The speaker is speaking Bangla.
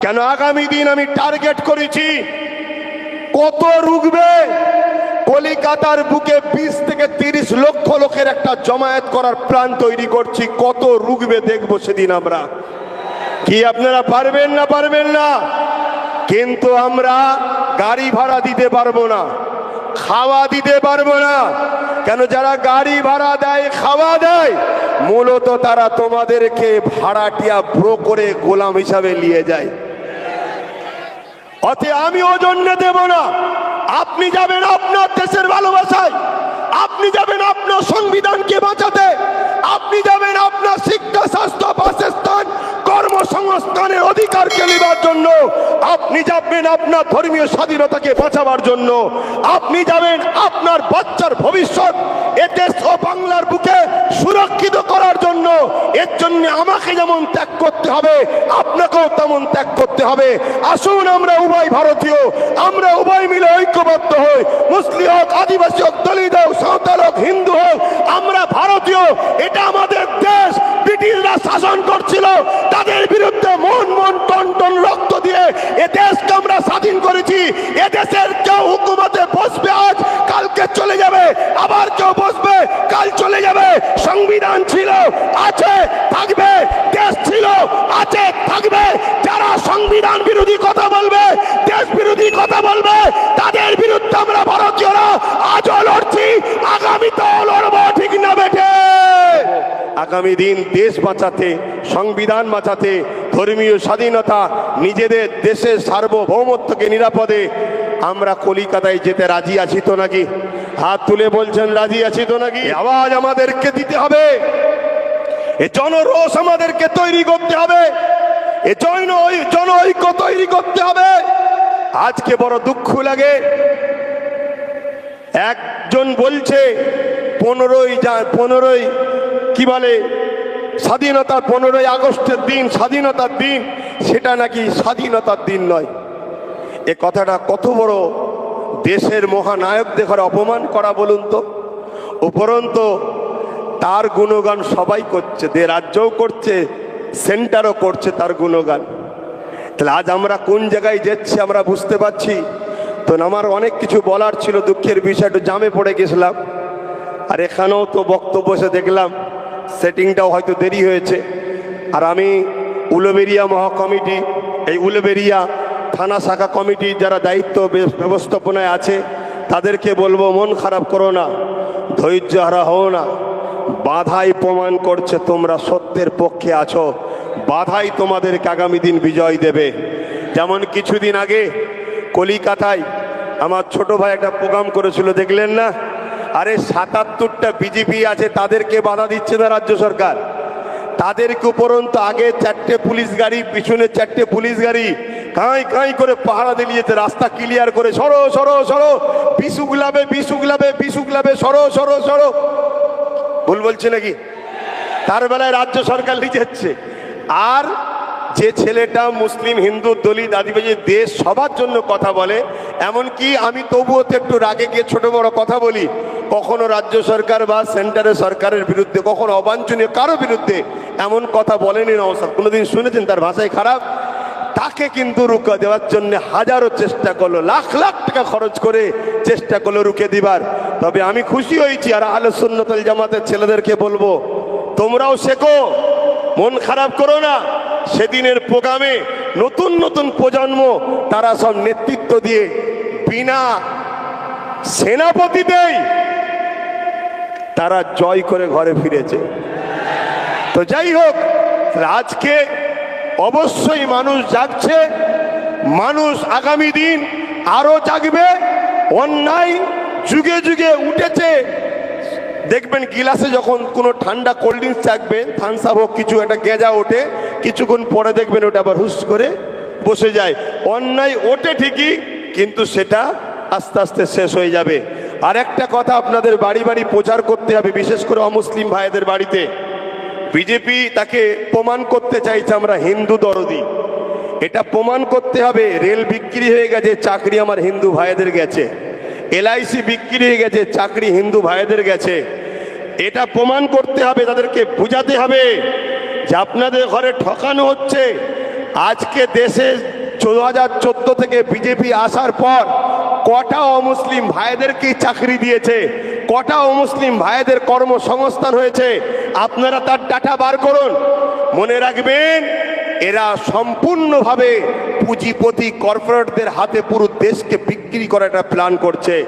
কেন আগামী দিন আমি টার্গেট করেছি? কত রুগবে কলিকাতার বুকে বিশ থেকে তিরিশ লক্ষ লোকের একটা জমায়েত করার প্ল্যান তৈরি করছি। কত রুগবে দেখব সেদিন আমরা। কি আপনারা পারবেন না পারবেন না? কিন্তু আমরা গাড়ি ভাড়া দিতে পারব না, খাওয়া দিতে পারব না। কেন যারা গাড়ি ভাড়া দেয়, খাওয়া দেয়, মূলত তারা তোমাদেরকে ভাড়াটিয়া ব্রো করে গোলাম হিসাবে নিয়ে যায়। অতে আমি অজন্যে দেব না। আপনি যাবেন আপনার দেশের ভালোবাসায়। আপনি যাবেন আপনার সংবিধানকে বাঁচাতে। আপনি যাবেন আপনার শিক্ষা, স্বাস্থ্য, বাসস্থান, কর্মসংস্থানের অধিকারকে নেবার জন্য, আপনি যাবেন আপনার ধর্মীয় স্বাধীনতাকে বাঁচাবার জন্য। আপনি যাবেন আপনার বাচ্চার ভবিষ্যৎ এ দেশ ও বাংলার বুকে সুরক্ষিত করার জন্য। এর জন্য আমাকে যেমন ত্যাগ করতে হবে, আপনাকেও তেমন ত্যাগ করতে হবে। আসুন আমরা উভয় ভারতীয়, আমরা উভয় মিলে ঐক্যবদ্ধ হই। মুসলিম হোক, আদিবাসী হোক, দলিত হোক, সাঁওতাল হোক, হিন্দু হোক, আমরা ভারতীয়, এটা আমাদের দেশ। ব্রিটিশরা শাসন করছিল, তাদের বিরুদ্ধে মন মন টন টন রক্ত দিয়ে এ দেশকে আমরা স্বাধীন করেছি, এ দেশের কেউ হুকুমতে বসবে আজ, কালকে চলে যাবে, আবার কেউ বসবে, কাল চলে যাবে। সংবিধান ছিল, আছে, থাকবে, দেশ ছিল, আছে, থাকবে। যারা সংবিধান বিরোধী কথা বলবে, দেশ বিরোধী কথা বলবে, তাদের বিরুদ্ধে আমরা ভারতীয়রা আজও লড়ছি আগামীতেও লড়বো, ঠিক না বেঠে? আগামী দিন দেশ বাঁচাতে, সংবিধান বাঁচাতে ধর্মীয় স্বাধীনতা নিজেদের দেশের সার্বভৌমত্বকে নিরাপদে, আমরা কলিকাতায় যেতে রাজি আছি তো নাকি? হাত তুলে বলছেন, রাজি আছি তো নাকি? আওয়াজ আমাদেরকে দিতে হবে। এ জনরোষ আমাদেরকে তৈরি করতে হবে। এ জন জন ঐক্য তৈরি করতে হবে। আজকে বড় দুঃখ লাগে। একজন বলছে, পনেরোই পনেরোই, কি বলে? স্বাধীনতার পনেরোই আগস্টের দিন, স্বাধীনতার দিন, সেটা নাকি স্বাধীনতার দিন নয়। এ কথাটা কত বড় দেশের মহানায়কদের ঘরে অপমান করা বলুন তো? উপরন্ত তার গুণগান সবাই করছে দে রাজ্যও করছে, সেন্টারও করছে তার গুণগান। তাহলে আজ আমরা কোন জায়গায় যাচ্ছি আমরা বুঝতে পারছি? তো আমার অনেক কিছু বলার ছিল, দুঃখের বিষয়, একটু জামে পড়ে গেছিলাম। আর এখানেও তো বক্তব্য এসে দেখলাম সেটিংটাও হয়তো দেরি হয়েছে। আর আমি উলবেরিয়া মহাকমিটি, এই উলবেরিয়া থানা শাখা কমিটির যারা দায়িত্ব ব্যবস্থাপনায় আছে, তাদেরকে বলব, মন খারাপ করো না, ধৈর্য হারা হও না। বাধাই প্রমাণ করছে তোমরা সত্যের পক্ষে আছো। বাধাই তোমাদেরকে আগামী দিন বিজয় দেবে। যেমন কিছুদিন আগে কলিকাতায় আমার ছোট ভাই একটা প্রোগ্রাম করেছিল, দেখলেন না? আরে সাতাত্তরটা বিজেপি আছে, তাদেরকে বাধা দিচ্ছে না রাজ্য সরকার। তাদেরকে উপরন্ত আগে চারটে পুলিশ গাড়ি, পিছনে চারটে পুলিশ গাড়ি, কাঁই কাঁই করে পাহারা দিলিয়েছে, রাস্তা ক্লিয়ার করে, সরো সরো সরো বিশু গুলাবে বিশু গুলাবে বিশু গুলাবে সরো সরো সরো। ভুল বলছে নাকি? তার বেলায় রাজ্য সরকার লিখেছে আর যে ছেলেটা মুসলিম, হিন্দু, দলিত, আদিবাসী, দেশ, সবার জন্য কথা বলে, এমনকি আমি তবুও তো একটু রাগে গিয়ে ছোট বড় কথা বলি কখনো রাজ্য সরকার বা সেন্টারের সরকারের বিরুদ্ধে, কখনো অবাঞ্ছনীয় কারও বিরুদ্ধে এমন কথা বলেনি নমস্কার কোনোদিন শুনেছেন তার ভাষায় খারাপ? তাকে কিন্তু রুকা দেওয়ার জন্য হাজারো চেষ্টা করল, লাখ লাখ টাকা খরচ করে চেষ্টা করল রুকে দিবার। তবে আমি খুশি হয়েছি আর আলো সুন্নতল জামাতের ছেলেদেরকে বলব, তোমরাও শেখো, মন খারাপ করো না। সেদিনের প্রোগ্রামে নতুন নতুন প্রজন্ম, তারা সব নেতৃত্ব দিয়ে বিনা সেনাপতিতেই তারা জয় করে ঘরে ফিরেছে। তো যাই হোক আজকে অবশ্যই মানুষ জাগছে, মানুষ আগামী দিন আরও জাগবে, অন্যায় যুগে যুগে উঠেছে। দেখবেন গিলাসে যখন কোনো ঠান্ডা কোল্ড ড্রিঙ্কস চাকবে থামস আপ হোক, কিছু একটা গেঁজা ওঠে, কিছুক্ষণ পরে দেখবেন ওটা আবার হুস করে বসে যায়। অন্যায় ওঠে ঠিকই, কিন্তু সেটা আস্তে আস্তে শেষ হয়ে যাবে। আর একটা কথা আপনাদের বাড়ি বাড়ি প্রচার করতে হবে, বিশেষ করে অমুসলিম ভাইদের বাড়িতে। বিজেপি তাকে প্রমাণ করতে চাইছে আমরা হিন্দু দরদি। এটা প্রমাণ করতে হবে, রেল বিক্রি হয়ে গেছে, চাকরি আমার হিন্দু ভাইদের গেছে। এলআইসি বিক্রি হয়ে গেছে, চাকরি হিন্দু ভাইদের গেছে। এটা প্রমাণ করতে হবে, তাদেরকে বুঝাতে হবে যে আপনাদের ঘরে ঠকানো হচ্ছে। আজকে দেশে চোদ্দ থেকে বিজেপি আসার পর কটা অমুসলিম ভাইদেরকে চাকরি দিয়েছে? কটা অমুসলিম ভাইদের কর্মসংস্থান হয়েছে? আপনারা তার ডাটা বার করুন। মনে রাখবেন, এরা সম্পূর্ণভাবে পুঁজিপতি কর্পোরেটদের হাতে পুরো দেশকে বিক্রি করাটা প্ল্যান করছে।